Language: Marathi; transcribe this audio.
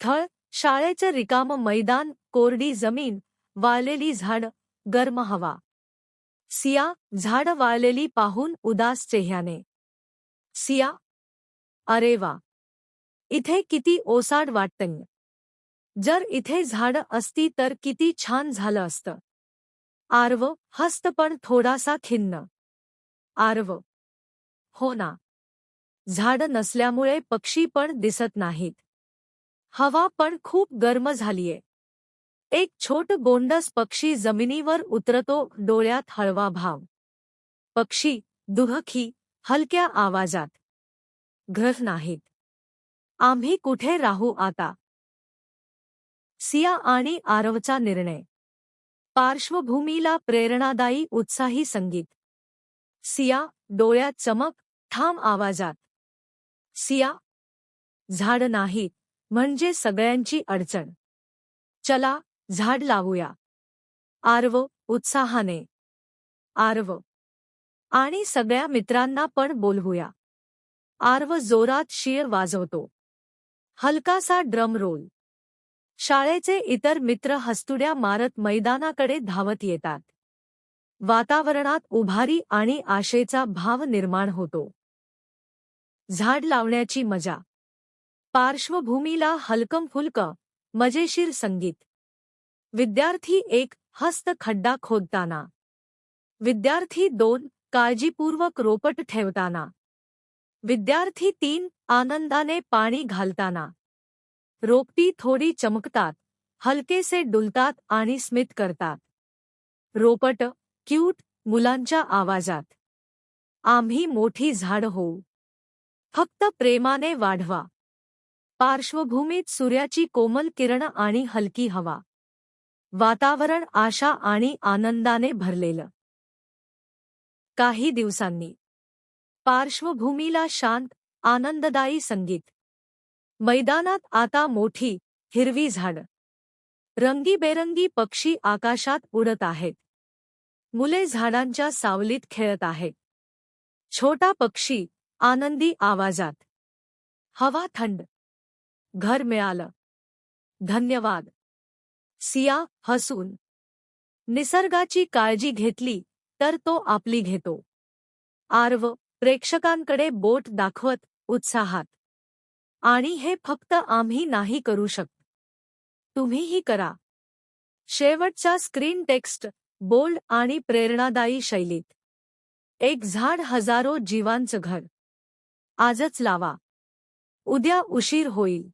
स्थळ शाळेचं रिकाम मैदान कोरडी जमीन वाळलेली झाड गर्म हवा. सिया झाड वाळलेली पाहून उदास चेह्याने सिया अरे वा. इथे किती ओसाड वाटतं जर इथे झाड असती तर किती छान झालं असतं. आर्व हस्त पण थोडासा खिन्न. आर्व हो ना. झाड नसल्यामुळे पक्षी पण दिसत नाहीत. हवा पण खूप गर्म झालीये. एक छोट गोंडस पक्षी जमिनीवर उतरतो डोळ्यात हळवा भाव. पक्षी दुहखी हलक्या आवाजात. घर नाहीत. आम्ही कुठे राहू आता? सिया आणि आरवचा निर्णय. पार्श्वभूमीला प्रेरणादायी उत्साही संगीत. सिया डोळ्यात चमक ठाम आवाजात. सिया झाड नाहीत. म्हणजे सगळ्यांची अडचण. चला झाड लावूया. आर्व उत्साहाने. आर्व. आणि सगळ्या मित्रांना पण बोलवूया. आर्व जोरात शिर वाजवतो. हलकासा ड्रम रोल. शाळेचे इतर मित्र हस्तुड्या मारत मैदानाकडे धावत येतात. वातावरणात उभारी आणि आशेचा भाव निर्माण होतो. झाड लावण्याची मजा. पार्श्वभूमीला हलकम फुलकं मजेशीर संगीत. विद्यार्थी एक हस्त खड्डा खोदताना. विद्यार्थी दोन काळजीपूर्वक रोपट ठेवताना. विद्यार्थी तीन आनंदाने पाणी घालताना. रोपटी थोडी चमकतात हलकेसे डुलतात आणि स्मित करतात. रोपट क्यूट मुलांच्या आवाजात. आम्ही मोठी झाड होऊ. फक्त प्रेमाने वाढवा. पार्श्वभूमीत सूर्याची कोमल किरण आणि हलकी हवा. वातावरण आशा आणि आनंदाने भरलेलं. काही दिवसांनी. पार्श्वभूमीला शांत आनंददायी संगीत. मैदानात आता मोठी हिरवी झाडं. रंगीबेरंगी पक्षी आकाशात उडत आहेत. मुले झाडांच्या सावलीत खेळत आहेत. छोटा पक्षी आनंदी आवाजात. हवा थंड. घर मिळालं. धन्यवाद. सिया हसून निसर्गाची काळजी घेतली तर तो आपली घेतो. आर्व प्रेक्षकांकडे बोट दाखवत उत्साहात. आणि हे फक्त आम्ही नाही करू शकत. तुम्हीही करा. शेवटचा स्क्रीन टेक्स्ट बोल्ड आणि प्रेरणादायी शैलीत. एक झाड हजारो जीवांचं घर. आजच लावा. उद्या उशीर होईल.